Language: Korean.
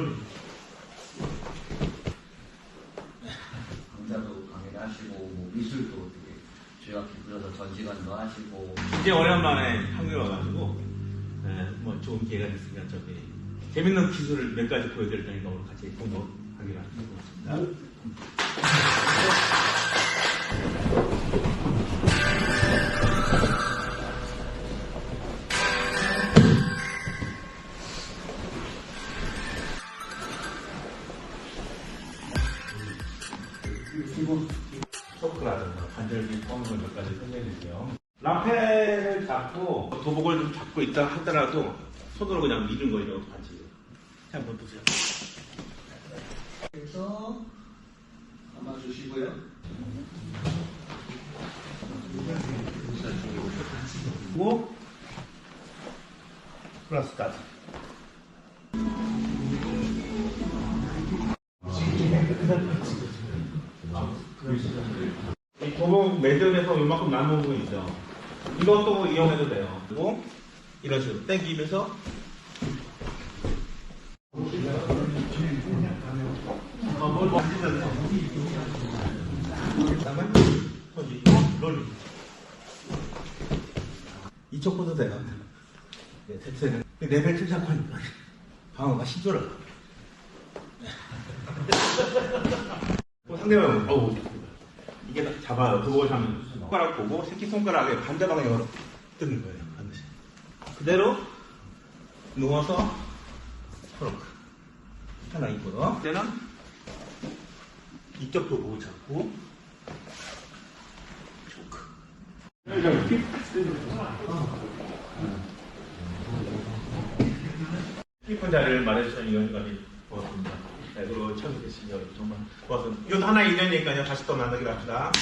롤. 강좌도 강의를 하시고 뭐 미술도 되게 주역기 그려서 전시관도 하시고 이제 오랜만에 한국에 와가지고 예, 뭐 좋은 기회가 됐으니까 저기 재밌는 기술을 몇 가지 보여드릴 테니까 오늘 같이 공부하기로 하는 것 같습니다. 초크라든가 관절기 꺾는 몇 가지 설명해주세요. 라펠을 잡고 도복을 좀 잡고 있다 하더라도 손으로 그냥 미는 거 이런 거 같이 한번 보세요. 그래서 감아주시고요 그리고 플러스까지. 이 도복 매듭에서 이만큼 남은 부분 있죠. 이것도 이용해도 돼요. 그리고 이런 식으로 당기면서 어, 뭘 만지면서 그다음에 손이 롤리 이쪽 것도 돼요. 네, 대체는 레벨 7 잡고 하니까 방어가 힘들어. 상대방은 어우 이게 딱 잡아요. 그걸 하면 손가락 보고 새끼 손가락에 반대 방향으로 뜨는 거예요. 반드시. 그대로 누워서 프로크 하나 있고요. 그때는 이쪽도 보고 잡고 초크. 깊은 자리를 말해주신 이현이까지 고맙습니다. 네, 그리고 계신 여 정말 고맙습니다. 이것도 하나의 인연이니까요. 다시 또 만나기로 합시다.